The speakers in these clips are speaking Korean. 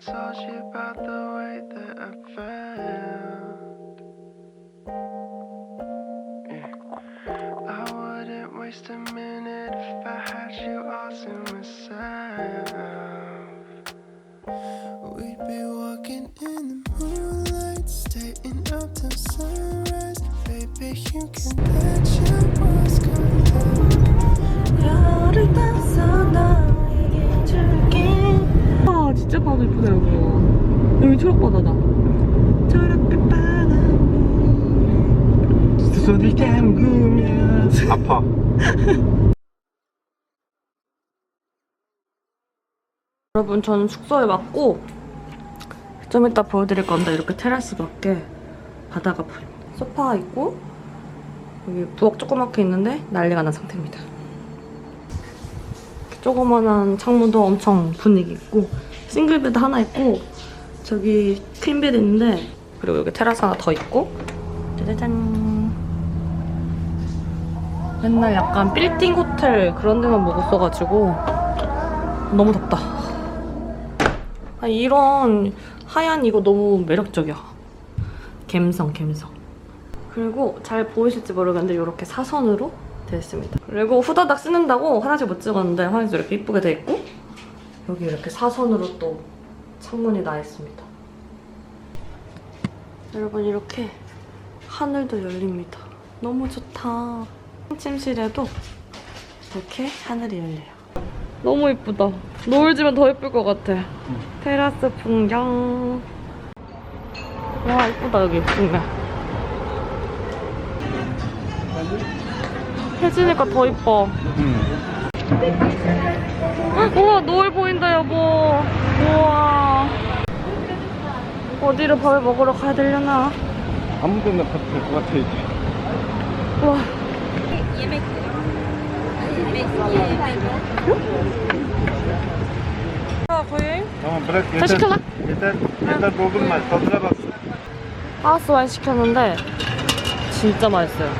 told you about the way that I felt. Yeah. I wouldn't waste a minute if I had you all to myself. We'd be walking in the moonlight, staying up till sunrise. Baby, you can bet your walls come 아 진짜 바다 이쁘다 여기 여기 초록바다다. 초록빛 바다 손을 담그면. 아파. 여러분 저는 숙소에 왔고 좀 이따 보여드릴 건데 이렇게 테라스 밖에 바다가 보입니다 소파가 있고 여기 부엌 조그맣게 있는데 난리가 난 상태입니다. 조그만한 창문도 엄청 분위기 있고 싱글베드 하나 있고 저기 퀸베드 있는데 그리고 여기 테라스 하나 더 있고 짜자잔. 맨날 약간 빌딩 호텔 그런 데만 먹었어가지고 너무 덥다. 아, 이런 하얀 이거 너무 매력적이야. 갬성 갬성. 그리고 잘 보이실지 모르겠는데 이렇게 사선으로 되어 있습니다. 그리고 후다닥 쓰는다고 화장실 못 찍었는데 화장실 이렇게 이쁘게 되어 있고 여기 이렇게 사선으로 또 창문이 나 있습니다. 여러분 이렇게 하늘도 열립니다. 너무 좋다. 침실에도 이렇게 하늘이 열려요. 너무 이쁘다. 노을 지면 더 예쁠 것 같아. 테라스 풍경. 와 이쁘다 여기. 풍경 해지니까 더 이뻐 우와 노을 보인다 여보 우와 어디를 밥을 먹으러 가야 되려나 아무 데나 가도 될 것 같아 이제 우와 아 거의 Tamam bırak Yeter, yeter doldurma. Tadına bak. 하우스 와인 시켰는데 진짜 맛있어요.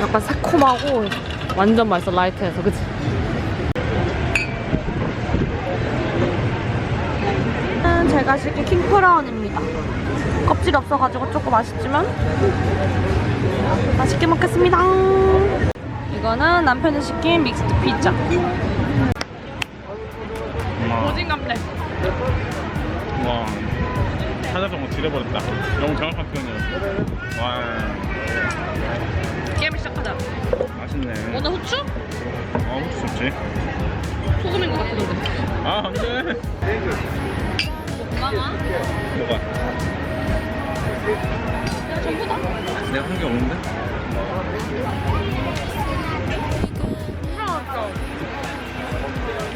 약간 새콤하고 완전 맛있어 라이트해서 그치? 음, 제가 시킨 킹크라운입니다. 껍질 없어가지고 조금 아쉽지만 맛있게 먹겠습니다. 이거는 남편이 시킨 믹스드 피자. 고진감래. 와. 찾아서 지려버렸다. 너무 정확한 표현이었어. 와. 게임을 시작하자. 맛있네. 오늘 후추? 어, 혹시 좋지? 소금인 것 같은데. 아, 안 돼. 엄마가? 뭐가? 전부 다? 내가 한 게 없는데?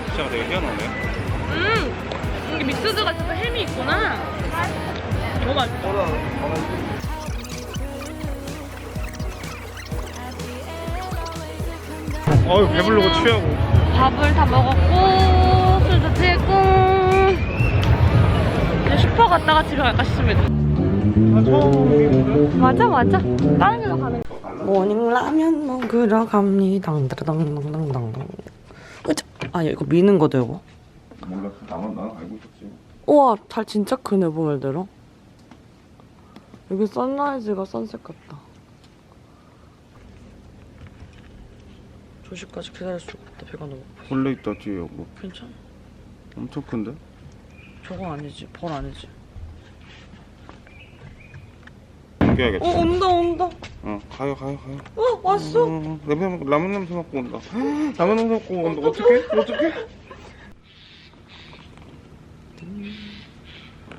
진짜 되게 희한하네. 음! 이게 믹스드가 있어서 햄이 있구나. 너무 맛있어. 어유 배부르고 취하고. 밥을 다 먹었고, 술도 취했고. 슈퍼 갔다가 집에 갈까 싶습니다. 맞아, 맞아. 다른 데로 가는 거. 모닝 라면 먹으러 갑니다. 당당당당당. 으쌰. 아, 이거 미는 거도 이거. 몰랐어. 나만 나는 알고 있었지. 우와, 달 진짜 크네, 보말대로. 여기 선라이즈가 선셋 같다. 조식까지 기다릴 수가 없다, 배가 너무. 벌레 있다 뒤에 여보. 괜찮아? 엄청 큰데? 저건 아니지, 벌 아니지. 옮겨야겠다. 어, 온다, 온다. 어, 가요, 가요, 가요. 어, 왔어. 어, 냄새, 맡고- 라면 냄새 맡고 온다. 라면 냄새 맡고 온다. 어떡해? 어떡해?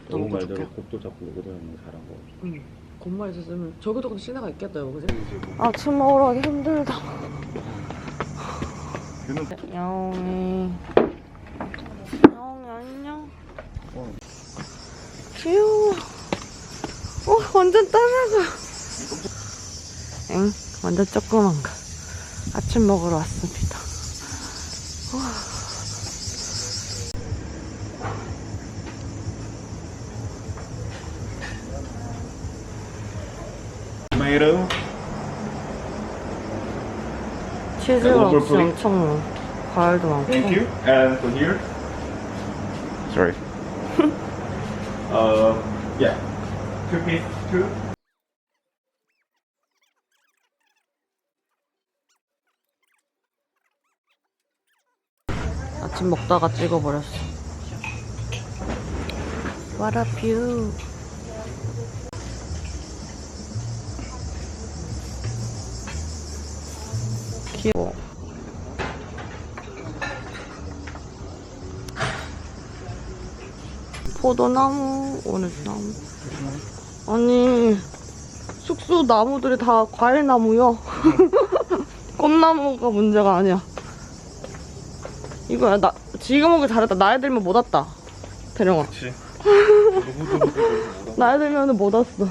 너무 말대로. 곡도 잡고 거 잘한 거. 응. 곰마 있었으면 저기도 근데 시내가 있겠다, 여보, 그지? 아침 먹으러 가기 힘들다. 야옹이. 야옹이, 안녕. 귀여워. 어, 완전 따나가. 응, 완전 조그만 거. 아침 먹으러 왔습니다. 토마토. 치즈가 없이? 엄청 과일도 많고. Thank you. And for here. Sorry. Uh, yeah. Two piece, two. 아침 먹다가 찍어버렸어. What a view. 귀여워. 포도나무, 오늘나무. 아니, 숙소 나무들이 다 과일나무요. 꽃나무가 문제가 아니야. 이거야 나 지금 오길 잘했다 나이 들면 못 왔다 대령아 그치. 나이 들면 못 왔어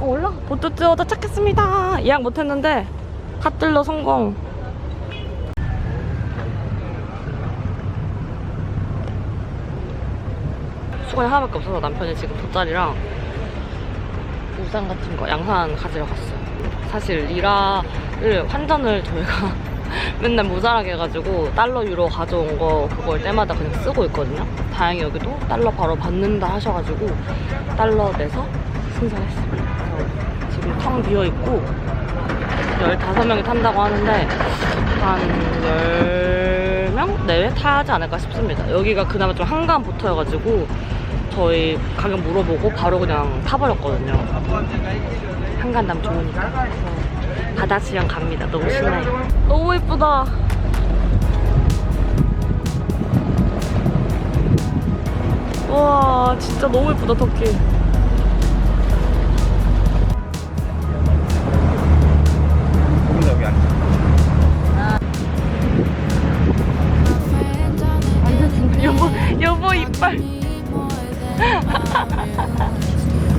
어, 올라 보트 찍어 도착했습니다 예약 못 했는데 핫들러 성공 수건이 하나밖에 없어서 남편이 지금 돗자리랑 우산 같은 거 양산 가지러 갔어요 사실 리라를 환전을 저희가 맨날 모자라게 해가지고 달러 유로 가져온 거 그걸 때마다 그냥 쓰고 있거든요. 다행히 여기도 달러 바로 받는다 하셔가지고 달러 내서 승선했습니다. 지금 텅 비어 있고 15명이 탄다고 하는데 한 10명 내외 타지 않을까 싶습니다. 여기가 그나마 좀 한가한 보트여가지고 저희 가격 물어보고 바로 그냥 타버렸거든요. 한간담 좋으니까. 바다 수영 갑니다. 너무 신나요. 너무 예쁘다. 와, 진짜 너무 예쁘다, 터키. Ha ha ha ha ha!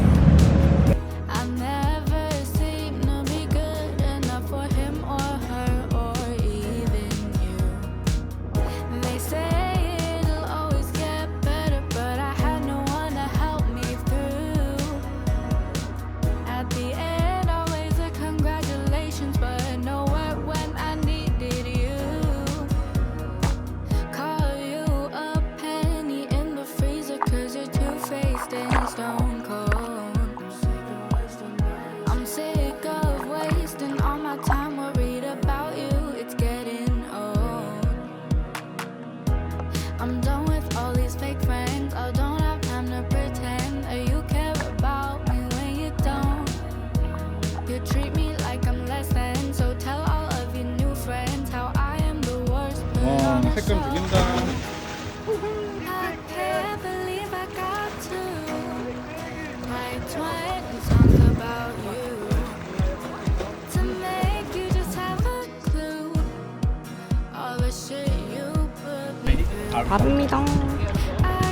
밥입니다. I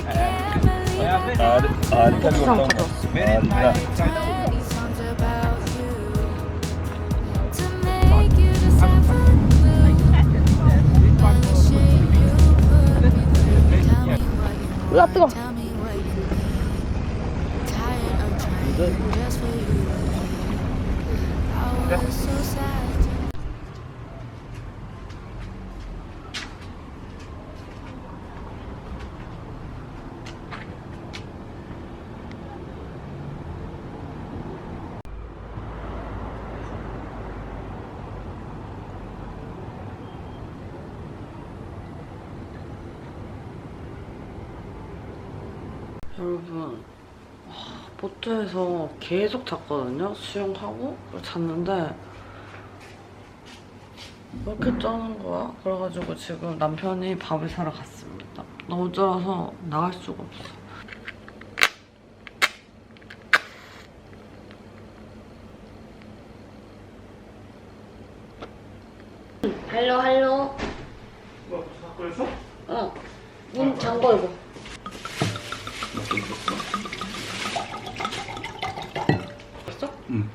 can't believe I 아, got 아, 고추장 가져왔어. 아, 20 여러분, 와, 보트에서 계속 잤거든요. 수영하고 잤는데 왜 이렇게 쩌는 거야? 그래가지고 지금 남편이 밥을 사러 갔습니다. 너무 쩔어서 나갈 수가 없어. 할로 할로. 뭐, 그래서? 어. 문 잠궈 이거.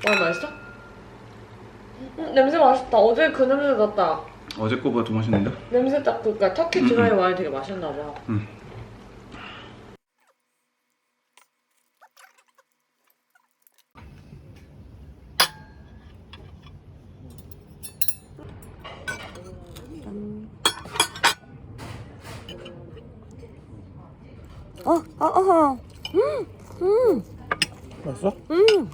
오늘 맛있어? 음, 냄새 맛있다. 어제 그 냄새 났다. 어제 거보다 더 맛있는데? 냄새 딱 그니까 터키 드라이 와인 되게 맛있나 봐. 응. 어, 어, 어. 맛있어? 음.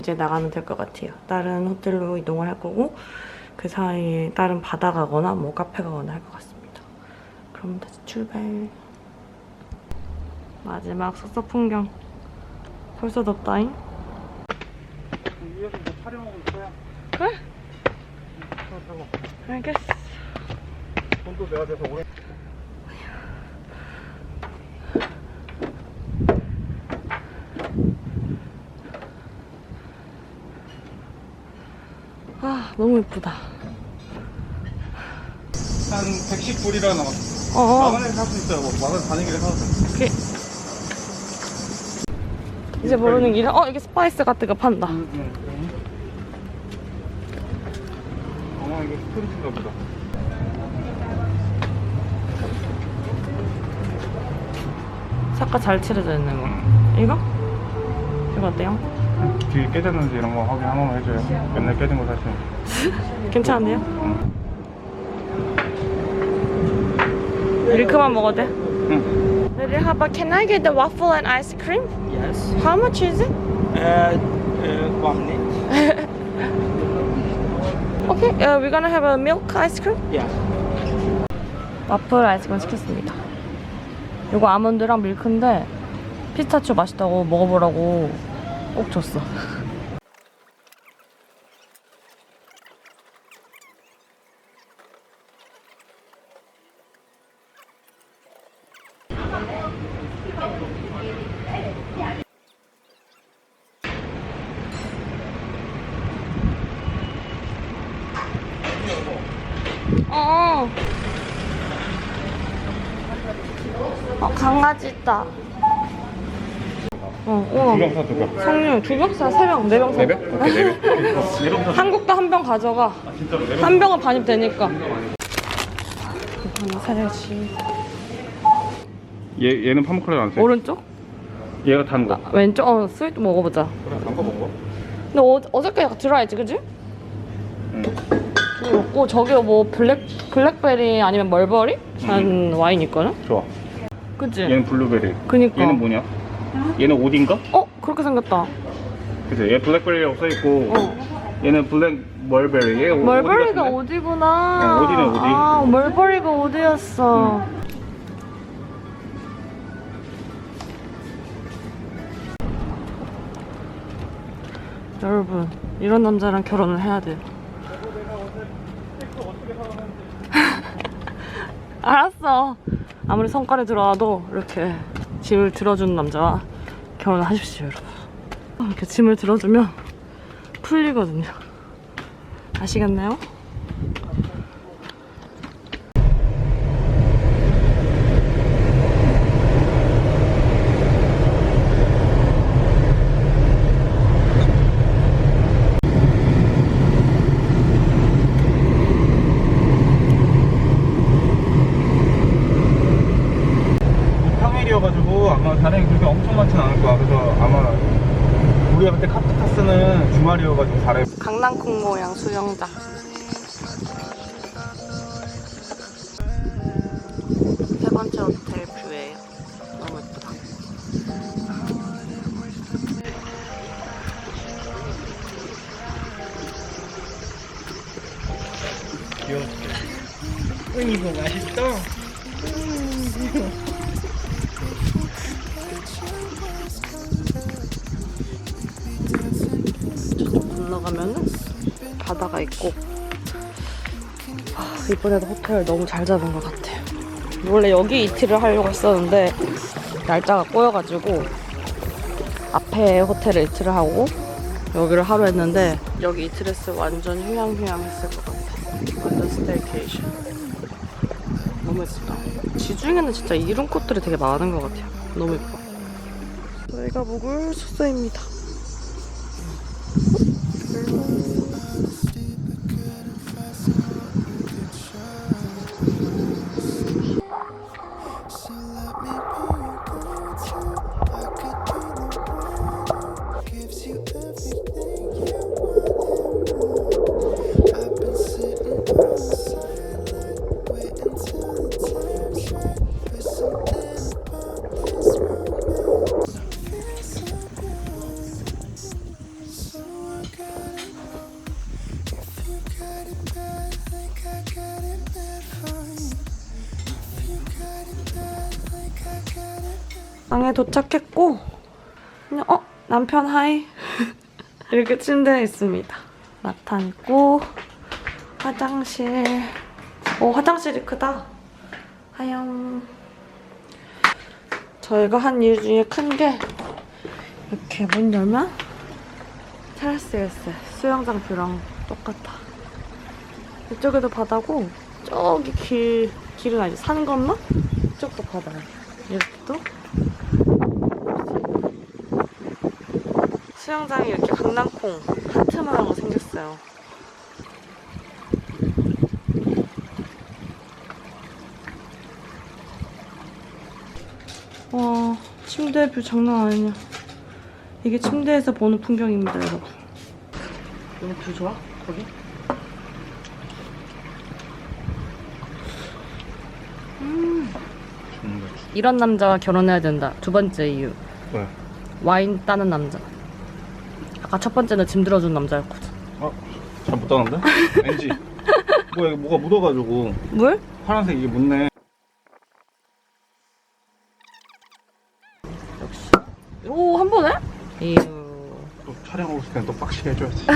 이제 나가면 될 것 같아요. 다른 호텔로 이동을 할 거고 그 사이에 다른 바다 가거나 뭐 카페 가거나 할 것 같습니다. 그럼 다시 출발. 마지막 석서 풍경. 벌써 덥다잉? 위에서 뭐 촬영하고 있어야 그래? 알겠어. 돈도 내야 돼서 오래 아, 너무 예쁘다. 한 110불이라 남았어 어, 만원에 살수 있어요 뭐 만원 가는 길에 사도 돼 오케이. 이제 모르는 길은 어 여기 스파이스 같은 거 판다. 응, 응. 어 이거 스토리인가 보다 색깔 잘 칠해져 있는 거. 이거? 이거 어때요? 뒤에 깨졌는지 이런 거 확인 한 번만 해줘요 맨날 깨진 거 사실 괜찮은데요? 응. 밀크만 먹어도 돼? 응. How about can I get the waffle and ice cream? Yes. How much is it? Uh, uh, one minute. Okay, uh, we're gonna have a milk ice cream. Yeah. 와플 아이스크림 시켰습니다. 이거 아몬드랑 밀크인데 피스타치오 맛있다고 먹어보라고 꼭 줬어. 어. 어, 강아지 있다. 어, 우와. 두명 사둘까? 성류 두 병 사, 세 병, 네병 사. 네 병? 오케이 네병 네병 한국도 한 병 가져가. 진짜로 네병 한 병은 반입 되니까. 하나 사야지. 얘, 얘는 파묵컬레 안 써. 오른쪽? 얘가 단 거. 왼쪽? 어, 스위트 먹어보자. 그래, 단거 먹어. 근데 어, 어저께 약간 들어야지, 그지? 응. 이거 먹고 저기 뭐 블랙 블랙베리 아니면 멀버리? 한 와인 있거든? 좋아. 그치? 얘는 블루베리. 그니까. 얘는 뭐냐? 얘는 오딘가? 어? 그렇게 생겼다. 그치? 얘 블랙베리라고 써있고, 어. 얘는 블랙 멀베리. 얘 오- 멀버리가 오디 같은데? 어디구나. 어, 어디네, 어디. 아, 멀버리가 어디였어. 여러분, 이런 남자랑 결혼을 해야 돼요. 알았어. 아무리 성깔에 들어와도 이렇게 짐을 들어주는 남자와 결혼하십시오, 여러분. 이렇게 짐을 들어주면 풀리거든요. 아시겠나요? 사람이 그렇게 엄청 많진 않을 거야. 그래서 아마 우리가 그때 카프타스는 사람이 강낭콩 모양 수영장. 건너가면은 바다가 있고 아, 이번에도 호텔 너무 잘 잡은 것 같아요. 원래 여기 이틀을 하려고 했었는데 날짜가 꼬여가지고 앞에 호텔에 이틀을 하고 여기를 하루 했는데 여기 이틀 했으면 완전 휴양휴양 했을 것 같아. 완전 스테이케이션. 너무 예쁘다. 지중해는 진짜 이런 꽃들이 되게 많은 것 같아요. 너무 예뻐. 저희가 묵을 숙소입니다. 방에 도착했고 그냥 어 남편 하이 이렇게 침대에 있습니다. 나탄 있고 화장실. 오 화장실이 크다. 하영. 저희가 한 일 중에 큰 게 이렇게 문 열면 테라스가 있어요. 수영장 뷰랑 똑같아. 이쪽에도 바다고 저기 길 길은 아니지 산 건너 이쪽도 바다야. 이렇게도 수영장이 이렇게 강낭콩 하트 모양으로 생겼어요. 와 침대 뷰 장난 아니냐. 이게 침대에서 보는 풍경입니다, 여러분. 너무 뷰 좋아? 거기? 거지. 이런 남자와 결혼해야 된다. 두 번째 이유. 왜? 와인 따는 남자. 아까 첫 번째는 짐 들어준 남자였거든. 어? 잘못 따는데? 왠지. 뭐야, 이거 뭐가 묻어가지고. 물? 파란색 이게 묻네. 오, 한 번에? 이유. 또 촬영하고 있을 때는 또 빡시게 해줘야지.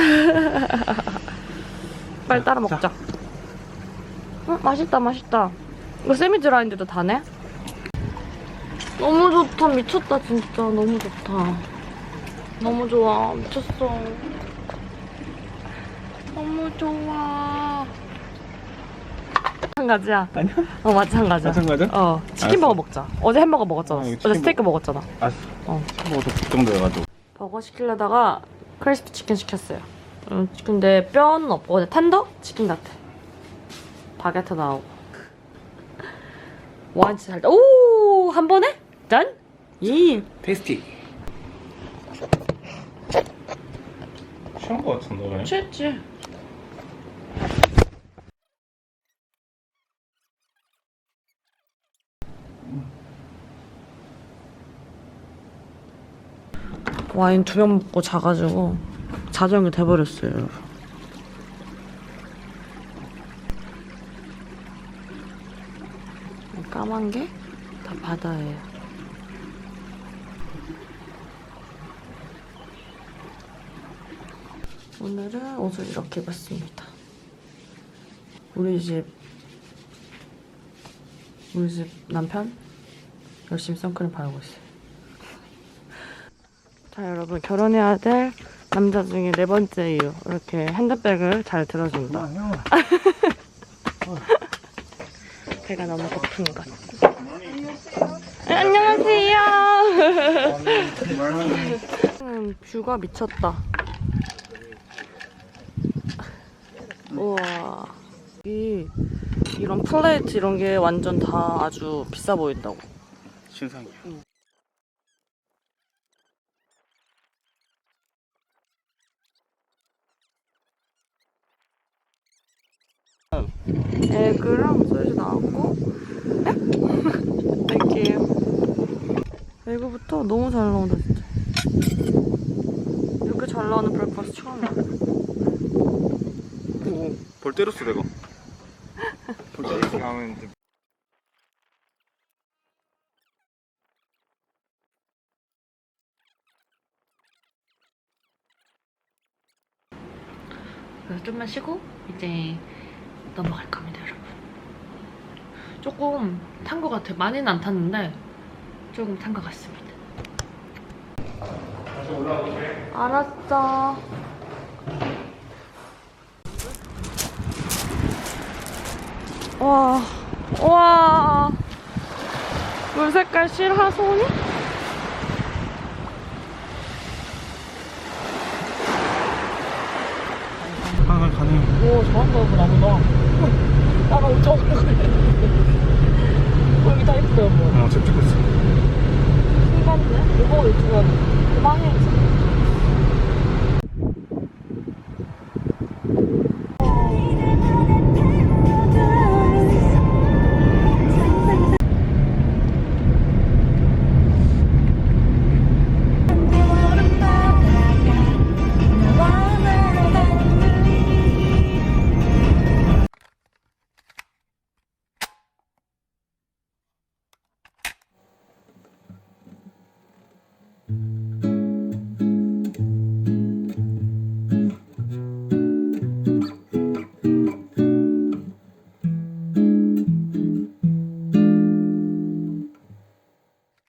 빨리 따라 먹자. 응, 맛있다, 맛있다. 이거 세미드라인데도 다네? 너무 좋다, 미쳤다, 진짜. 너무 좋다. 너무 좋아, 미쳤어. 너무 좋아. 마찬가지야. 아니야? 어, 마찬가지야. 마찬가지야? 어, 치킨 알았어. 버거 먹자. 어제 햄버거 먹었잖아. 아, 이거 어제 치킨 스테이크 먹었잖아. 알았어. 어. 먹어도 걱정돼가지고. 버거 시키려다가 크리스피 치킨 시켰어요. 음, 근데 뼈는 없고 그냥 텐더 치킨 같아. 바게트 나오고. 와 진짜 잘. 다- 오, 한 번에? 짠? 이. 테이스티. 취한 거 같은데, 왜? 취했지. 와인 두 병 먹고 자가지고 자정이 돼버렸어요. 까만 게 다 바다예요. 오늘은 옷을 이렇게 입었습니다. 우리 집 우리 집 남편 열심히 선크림 바르고 있어요. 자 여러분 결혼해야 될 남자 중에 네 번째 이유 이렇게 핸드백을 잘 들어준다. 아, 배가 너무 고픈 것. 네, 안녕하세요. 음, 뷰가 미쳤다. 우와. 이 이런 플레이트 이런 게 완전 다 아주 비싸 보인다고. 신상이야. 에그랑 소주 나왔고 네? 땡큐 에그부터 너무 잘 나온다 진짜 이렇게 잘 나오는 브렉퍼스트 처음이야 오, 벌 때렸어, 내가. 벌 때렸어. 이제 그래서 좀만 쉬고 이제 넘어갈 겁니다 여러분 조금 탄 것 같아 많이는 안 탔는데 조금 탄 것 같습니다 알았어 와, 와, 물 색깔 실하소니?